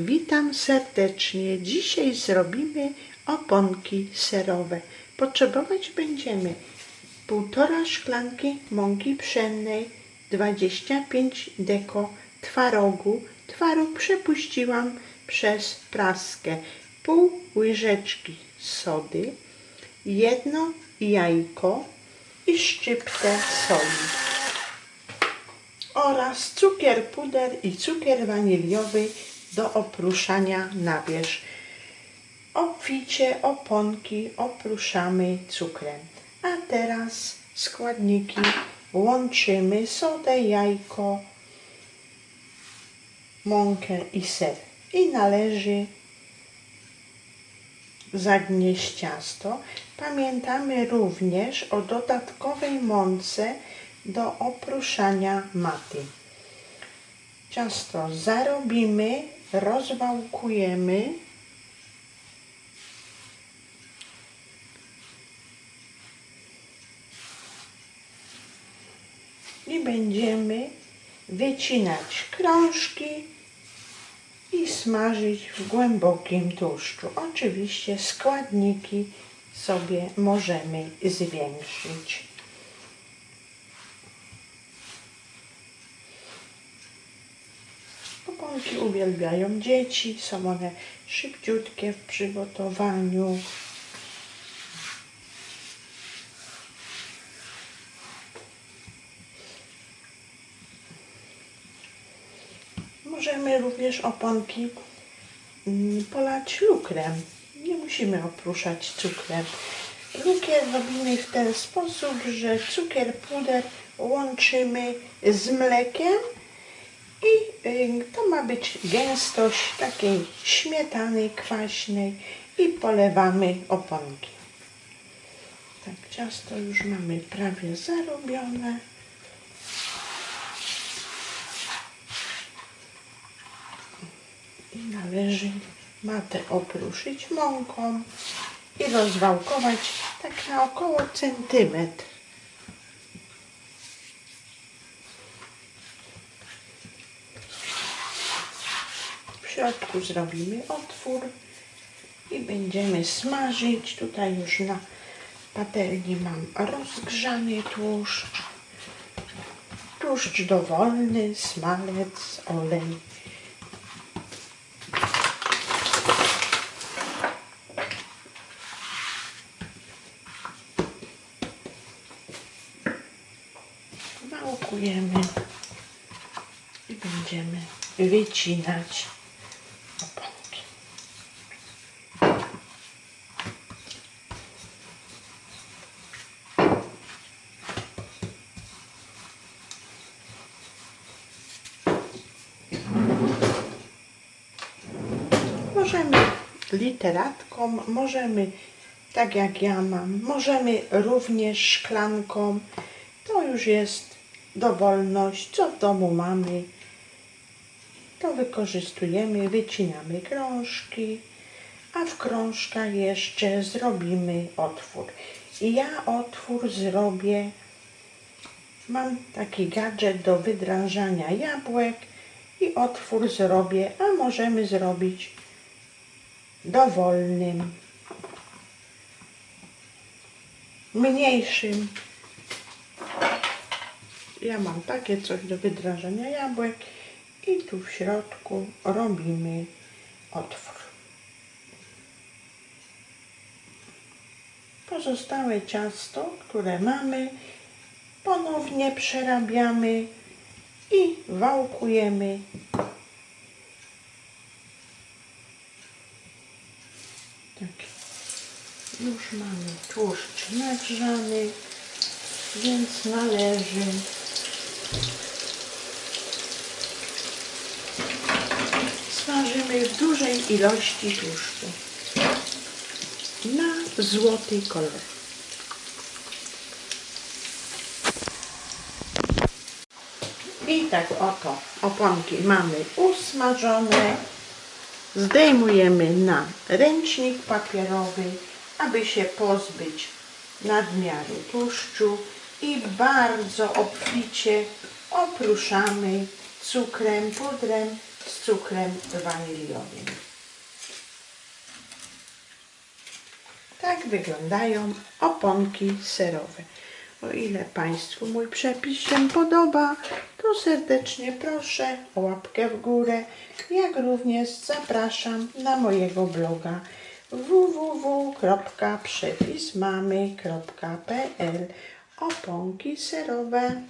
Witam serdecznie. Dzisiaj zrobimy oponki serowe. Potrzebować będziemy półtora szklanki mąki pszennej, 25 deko twarogu. Twaróg przepuściłam przez praskę. Pół łyżeczki sody, jedno jajko i szczyptę soli oraz cukier puder i cukier waniliowy do opruszania na. Obficie oponki opruszamy cukrem. A teraz składniki łączymy sodę, jajko, mąkę i ser. I należy zagnieść ciasto. Pamiętamy również o dodatkowej mące do opruszania maty. Ciasto zarobimy, rozwałkujemy. I będziemy wycinać krążki i smażyć w głębokim tłuszczu. Oczywiście składniki sobie możemy zwiększyć. Oponki uwielbiają dzieci, są one szybciutkie w przygotowaniu. Możemy również oponki mm, polać lukrem. Nie musimy opruszać cukrem. Lukier robimy w ten sposób, że cukier puder łączymy z mlekiem i y, to ma być gęstość takiej śmietany kwaśnej i polewamy oponki. Tak, ciasto już mamy prawie zarobione. I należy matę opruszyć mąką i rozwałkować tak na około centymetr. Środku zrobimy otwór i będziemy smażyć. Tutaj już na patelni mam rozgrzany tłuszcz. Tłuszcz dowolny, smalec, olej. Wałkujemy i będziemy wycinać Możemy literatką, możemy tak jak ja mam, możemy również szklanką. To już jest dowolność, co w domu mamy. To wykorzystujemy, wycinamy krążki, a w krążkach jeszcze zrobimy otwór. I ja otwór zrobię, mam taki gadżet do wydrążania jabłek i otwór zrobię, a możemy zrobić dowolnym, mniejszym. Ja mam takie coś do wydrażania jabłek i tu w środku robimy otwór. Pozostałe ciasto, które mamy, ponownie przerabiamy i wałkujemy. Tak. Już mamy tłuszcz nagrzany, więc należy smażymy w dużej ilości tłuszczu na złoty kolor. I tak oto oponki mamy usmażone. Zdejmujemy na ręcznik papierowy, aby się pozbyć nadmiaru tłuszczu i bardzo obficie opruszamy cukrem, pudrem z cukrem waniliowym. Tak wyglądają oponki serowe. O ile Państwu mój przepis się podoba, to serdecznie proszę o łapkę w górę, jak również zapraszam na mojego bloga www.przepismamy.pl Oponki serowe.